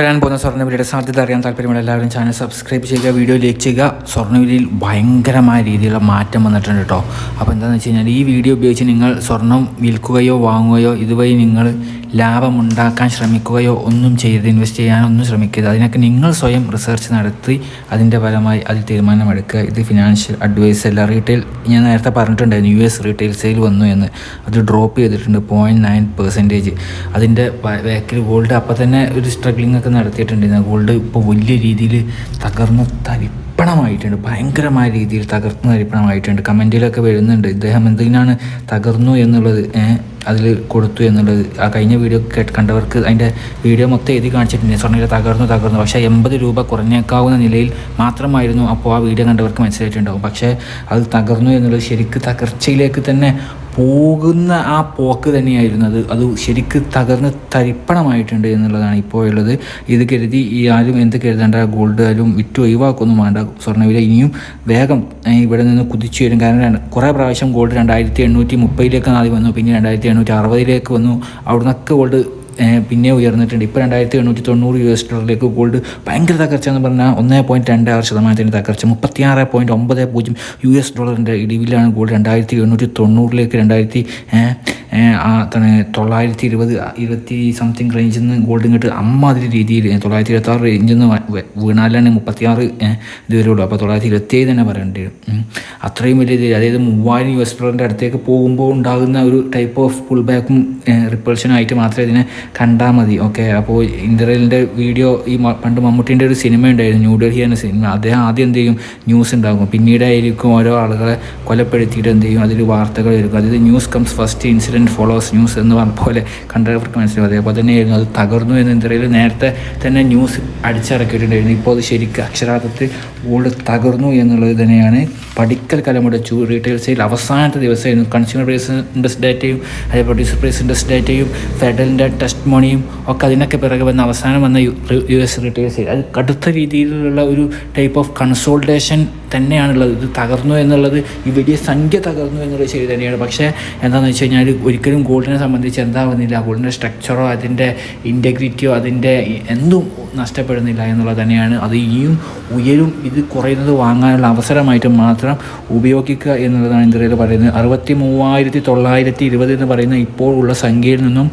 വരാൻ പോകുന്ന സ്വർണവിലയുടെ സാധ്യത അറിയാൻ താല്പര്യമുള്ള എല്ലാവരും ചാനൽ സബ്സ്ക്രൈബ് ചെയ്യുക വീഡിയോ ലൈക്ക് ചെയ്യുക. സ്വർണവിലയിൽ ഭയങ്കരമായ രീതിയിലുള്ള മാറ്റം വന്നിട്ടുണ്ട് കേട്ടോ അപ്പോൾ എന്താണെന്ന് വെച്ച് കഴിഞ്ഞാൽ ഈ വീഡിയോ ഉപയോഗിച്ച് നിങ്ങൾ സ്വർണം വിൽക്കുകയോ വാങ്ങുകയോ ഇതുവഴി നിങ്ങൾ ലാഭമുണ്ടാക്കാൻ ശ്രമിക്കുകയോ ഒന്നും ചെയ്ത് ഇൻവെസ്റ്റ് ചെയ്യാനൊന്നും ശ്രമിക്കരുത്. അതിനൊക്കെ നിങ്ങൾ സ്വയം റിസർച്ച് നടത്തി അതിന്റെ ഫലമായി അതിൽ തീരുമാനമെടുക്കുക. ഇത് ഫിനാൻഷ്യൽ അഡ്വൈസ് അല്ല. റീറ്റെയിൽ ഞാൻ നേരത്തെ പറഞ്ഞിട്ടുണ്ടായിരുന്നു യു എസ് റീറ്റെയിൽ സെയിൽ വന്നു എന്ന്. അത് ഡ്രോപ്പ് ചെയ്തിട്ടുണ്ട് പോയിന്റ് നയൻ പെർസെന്റേജ് അതിന്റെ ബാക്കിൽ ഗോൾഡ് അപ്പോൾ തന്നെ ഒരു സ്ട്രഗ്ലിംഗ് ഒക്കെ നടത്തിയിട്ടുണ്ടായിരുന്നു. ഗോൾഡ് ഇപ്പോൾ വലിയ രീതിയിൽ തകർന്ന് തരിപ്പണമായിട്ടുണ്ട്. ഭയങ്കരമായ രീതിയിൽ തകർത്ത് തരിപ്പണമായിട്ടുണ്ട്. കമന്റിലൊക്കെ വരുന്നുണ്ട്. ഇദ്ദേഹം എന്തിനാണ് തകർന്നു എന്നുള്ളത്? അതിൽ കൊടുത്തു എന്നുള്ളത് ആ കഴിഞ്ഞ വീഡിയോ കേട്ട് കണ്ടവർക്ക് അതിന്റെ വീഡിയോ മൊത്തം എഴുതി കാണിച്ചിട്ടുണ്ട്. സ്വർണയിൽ തകർന്നു തകർന്നു. പക്ഷേ എൺപത് രൂപ കുറഞ്ഞേക്കാവുന്ന നിലയിൽ മാത്രമായിരുന്നു അപ്പോൾ ആ വീഡിയോ കണ്ടവർക്ക് മനസ്സിലായിട്ടുണ്ടാവും. പക്ഷേ അത് തകർന്നു എന്നുള്ളത് ശരിക്ക് തകർച്ചയിലേക്ക് തന്നെ പോകുന്ന ആ പോക്ക് തന്നെയായിരുന്നു അത്. അത് ശരിക്ക് തകർന്ന് തരിപ്പണമായിട്ടുണ്ട് എന്നുള്ളതാണ് ഇപ്പോൾ ഉള്ളത്. ഇത് കരുതി ഈ ആരും എന്ത് കരുതേണ്ട ഗോൾഡ് ആരും വിറ്റ് ഒഴിവാക്കൊന്നും വേണ്ട. സ്വർണവില ഇനിയും വേഗം ഇവിടെ നിന്ന് കുതിച്ചു വരും. കാരണം കുറേ പ്രാവശ്യം ഗോൾഡ് രണ്ടായിരത്തി എണ്ണൂറ്റി മുപ്പതിലേക്ക് ആദ്യം വന്നു. പിന്നെ രണ്ടായിരത്തി എണ്ണൂറ്റി അറുപതിലേക്ക് വന്നു. അവിടെ നിന്നൊക്കെ ഗോൾഡ് പിന്നെ ഉയർന്നിട്ടുണ്ട്. ഇപ്പോൾ രണ്ടായിരത്തി എണ്ണൂറ്റി തൊണ്ണൂറ് യു എസ് ഡോളറിലേക്ക് ഗോൾഡ് ഭയങ്കര തകർച്ച എന്ന് പറഞ്ഞാൽ ഒന്ന് പോയിന്റ് രണ്ട് ആറ് ശതമാനത്തിന്റെ തകർച്ച. മുപ്പത്തിയാറ് പോയിന്റ് ഒമ്പത് പൂജ്യം യു എസ് ഡോളറിന്റെ ഇടിവിലാണ് ഗോൾഡ് രണ്ടായിരത്തി എണ്ണൂറ്റി തൊണ്ണൂറിലേക്ക് രണ്ടായിരത്തി ആ തൊള്ളായിരത്തി ഇരുപത് ഇരുപത്തി സംതിങ് റേഞ്ചിൽ നിന്ന് ഗോൾഡ് ഇങ്ങോട്ട് അമ്മാതിരി രീതിയിൽ തൊള്ളായിരത്തി ഇരുപത്തി ആറ് റേഞ്ചിൽ നിന്ന് വീണാലാണ് മുപ്പത്തിയാറ് ഇത് വരുള്ളൂ അപ്പോൾ തൊള്ളായിരത്തി ഇരുപത്തി ഏഴ് തന്നെ പറയേണ്ടി വരും. അത്രയും വലിയ അതായത് മൂവായിരം യു എസ് ഡോളറിന്റെ അടുത്തേക്ക് പോകുമ്പോൾ ഉണ്ടാകുന്ന ഒരു ടൈപ്പ് ഓഫ് പുൾ ബാക്കും റിപ്പൾഷനും ആയിട്ട് മാത്രമേ ഇതിനെ കണ്ടാൽ മതി. ഓക്കെ അപ്പോൾ ഇന്റർവെല്ലിന്റെ വീഡിയോ ഈ പണ്ട് മമ്മൂട്ടീന്റെ ഒരു സിനിമ ഉണ്ടായിരുന്നു ന്യൂഡൽഹി എന്ന സിനിമ അദ്ദേഹം ആദ്യം എന്ത് ചെയ്യും? ന്യൂസ് ഉണ്ടാകും പിന്നീടായിരിക്കും ഓരോ ആളുകളെ കൊലപ്പെടുത്തിയിട്ട് എന്ത് ചെയ്യും? അതിൽ വാർത്തകൾ വരും. അതായത് news comes first incident follows news എന്ന് പറഞ്ഞ പോലെ കണ്ടവർക്ക് മനസ്സിലാവും അതേപോലെ തന്നെയായിരുന്നു അത് തകർന്നു എന്ന് ഇന്ത്യയിൽ നേരത്തെ തന്നെ ന്യൂസ് അടിച്ചിറക്കിയിട്ടുണ്ടായിരുന്നു ഇപ്പോൾ അത് ശരിക്കും അക്ഷരാർത്ഥത്തിൽ ഗോൾഡ് തകർന്നു എന്നുള്ളത് തന്നെയാണ് പഠിക്കൽ ചൂ റീറ്റെയിൽ സെയിൽ അവസാനത്തെ ദിവസമായിരുന്നു കൺസ്യൂമർ പ്രൈസ് ഇൻഡസ് ഡാറ്റയും അതേപോലെ പ്രൊഡ്യൂസർ പ്രൈസ് ഇൻഡസ് ഡാറ്റയും ഫെഡറലിന്റെ ടെസ്റ്റ് മണിയും ഒക്കെ അതിനൊക്കെ പിറകെ വന്ന അവസാനം വന്ന യു എസ് റീറ്റെയിൽ സെയിൽ അത് കടുത്ത രീതിയിലുള്ള ഒരു ടൈപ്പ് ഓഫ് കൺസോൾട്ടേഷൻ തന്നെയാണുള്ളത്. ഇത് തകർന്നു എന്നുള്ളത് ഈ വലിയ സംഖ്യ തകർന്നു എന്നുള്ളത് ശരി തന്നെയാണ്. പക്ഷേ എന്താണെന്ന് വെച്ച് കഴിഞ്ഞാൽ ഒരിക്കലും ഗോൾഡിനെ സംബന്ധിച്ച് എന്താവുന്നില്ല. ഗോൾഡിന്റെ സ്ട്രക്ചറോ അതിന്റെ ഇന്റഗ്രിറ്റിയോ അതിന്റെ എന്തും നഷ്ടപ്പെടുന്നില്ല എന്നുള്ളത് തന്നെയാണ്. അത് ഇനിയും ഉയരും ഇത് കുറയുന്നത് വാങ്ങാനുള്ള അവസരമായിട്ട് മാത്രം ഉപയോഗിക്കുക എന്നുള്ളതാണ് ഇന്ത്യയിൽ പറയുന്നത്. അറുപത്തി മൂവായിരത്തി തൊള്ളായിരത്തി ഇരുപത് എന്ന് പറയുന്ന ഇപ്പോൾ ഉള്ള സംഖ്യയിൽ നിന്നും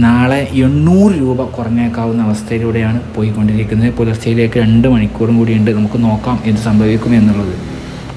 നാളെ എണ്ണൂറ് രൂപ കുറഞ്ഞേക്കാവുന്ന അവസ്ഥയിലൂടെയാണ് പോയിക്കൊണ്ടിരിക്കുന്നത്. പുലർച്ചയിലേക്ക് രണ്ട് മണിക്കൂറും കൂടിയുണ്ട്. നമുക്ക് നോക്കാം എന്ത് സംഭവിക്കും എന്നുള്ളത്.